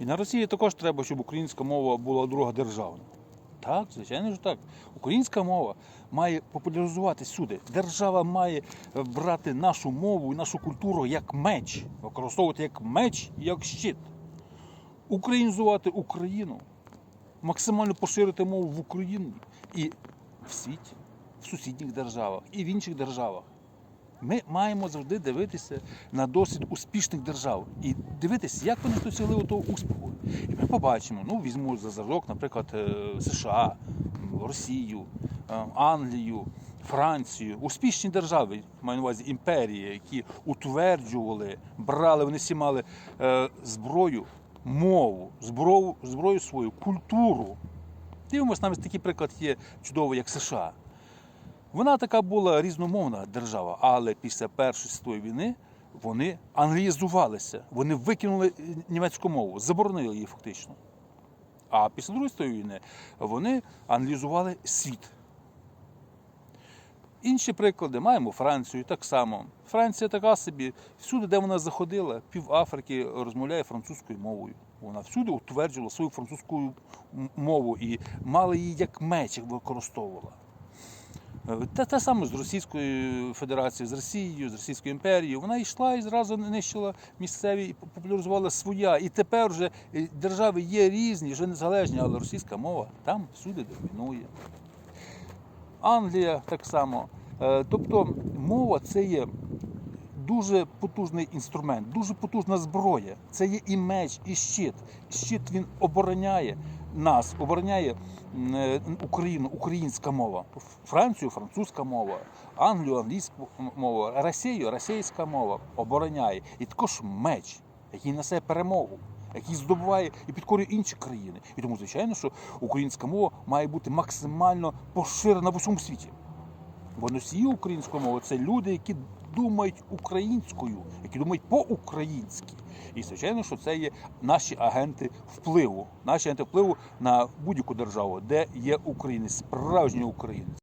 І на Росії також треба, щоб українська мова була друга державна. Так, звичайно ж так. Українська мова має популяризуватися всюди. Держава має е, брати нашу мову і нашу культуру як меч, використовувати як меч і як щит. Українізувати Україну, максимально поширити мову в Україні і в світі, в сусідніх державах і в інших державах. Ми маємо завжди дивитися на досвід успішних держав і дивитися, як вони досягли того успіху. І ми побачимо, ну візьму за зразок, наприклад, е, США, Росію, е, Англію, Францію, успішні держави, маю на увазі імперії, які утверджували, брали, вони всі мали е, зброю, мову, зброю, зброю свою, культуру. Дивимось, навіть такий приклад є чудовий, як США. Вона така була різномовна держава, але після Першої світової війни вони англіїзувалися, вони викинули німецьку мову, заборонили її фактично. А після Другої світової війни вони англізували світ. Інші приклади маємо Францію так само. Франція така собі, всюди, де вона заходила, пів Африки розмовляє французькою мовою. Вона всюди утверджувала свою французьку мову і мала її як меч використовувала. Е, Те, те саме з Російською Федерацією, з Росією, з Російською імперією. Вона йшла і зразу нищила місцеві і популяризувала своя. І тепер вже е, держави є різні, вже незалежні, але російська мова там всюди домінує. Англія так само. Е, Тобто мова це є дуже потужний інструмент, дуже потужна зброя. Це є і меч, і щит. Щит він обороняє нас, обороняє е, Україну, українська мова, Францію, французька мова, Англію, англійська мова, Росію, російська мова обороняє. І також меч, який несе перемогу. Який здобуває і підкорює інші країни. І тому, звичайно, що українська мова має бути максимально поширена в усьому світі. Бо носії української мови це люди, які думають українською, які думають по-українськи. І звичайно, що це є наші агенти впливу, наші агенти впливу на будь-яку державу, де є українець, справжній українець.